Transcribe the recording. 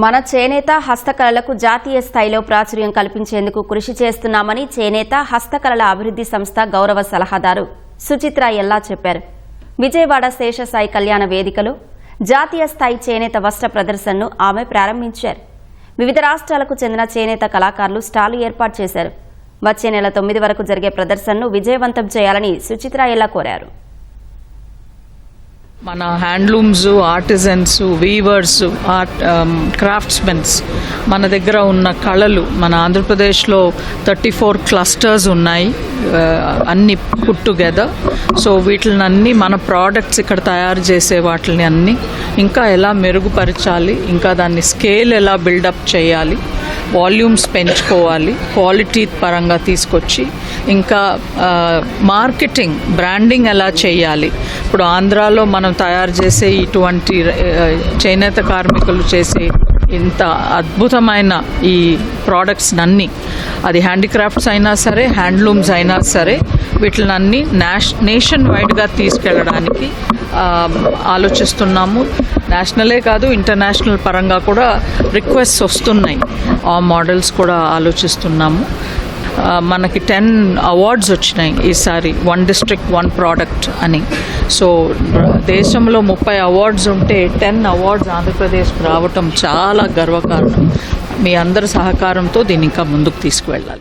మన చేనేత హస్తకళలకు జాతీయ స్థాయిలో ప్రాచుర్యం కల్పించేందుకు కృషి చేస్తున్నామని చేనేత హస్తకళల అభివృద్ధి సంస్థ గౌరవ సలహాదారు సుచిత్ర ఎల్లా చెప్పారు. విజయవాడ శేషసాయి కళ్యాణ వేదికలో జాతీయ స్థాయి చేనేత వస్త్ర ప్రదర్శనను ఆమె ప్రారంభించారు. వివిధ రాష్ట్రాలకు చెందిన చేనేత కళాకారులు స్టాలు ఏర్పాటు చేశారు. వచ్చే నెల తొమ్మిది వరకు జరిగే ప్రదర్శనను విజయవంతం చేయాలని సుచిత్ర ఎల్లా కోరారు. మన handlooms artisans weavers art um, craftsmens మన దగ్గర ఉన్న కళలు మన ఆంధ్రప్రదేశ్లో థర్టీ ఫోర్ క్లస్టర్స్ ఉన్నాయి uh, అన్ని పుట్ టుగెదర్ సో వీటిని అన్ని మన ప్రోడక్ట్స్ ఇక్కడ తయారు చేసే వాటిని అన్ని ఇంకా ఎలా మెరుగుపరచాలి ఇంకా దాన్ని స్కేల్ ఎలా బిల్డప్ చేయాలి వాల్యూమ్స్ పెంచుకోవాలి క్వాలిటీ పరంగా తీసుకొచ్చి ఇంకా uh, మార్కెటింగ్ బ్రాండింగ్ ఎలా చేయాలి ఇప్పుడు ఆంధ్రాలో మనం తయారు చేసే ఇటువంటి చేనేత కార్మికులు చేసే ఇంత అద్భుతమైన ఈ ప్రోడక్ట్స్ అన్నీ అది హ్యాండిక్రాఫ్ట్స్ అయినా సరే హ్యాండ్లూమ్స్ అయినా సరే వీటిని అన్ని నేష్ నేషన్ వైడ్గా తీసుకెళ్ళడానికి ఆలోచిస్తున్నాము. నేషనలే కాదు ఇంటర్నేషనల్ పరంగా కూడా రిక్వెస్ట్స్ వస్తున్నాయి. ఆ మోడల్స్ కూడా ఆలోచిస్తున్నాము. మనకి టెన్ అవార్డ్స్ వచ్చినాయి ఈసారి. వన్ డిస్ట్రిక్ట్ వన్ ప్రోడక్ట్ అని. సో దేశంలో ముప్పై అవార్డ్స్ ఉంటే టెన్ అవార్డ్స్ ఆంధ్రప్రదేశ్ రావటం చాలా గర్వకారణం. మీ అందరి సహకారంతో దీన్ని ఇంకా ముందుకు తీసుకువెళ్ళాలి.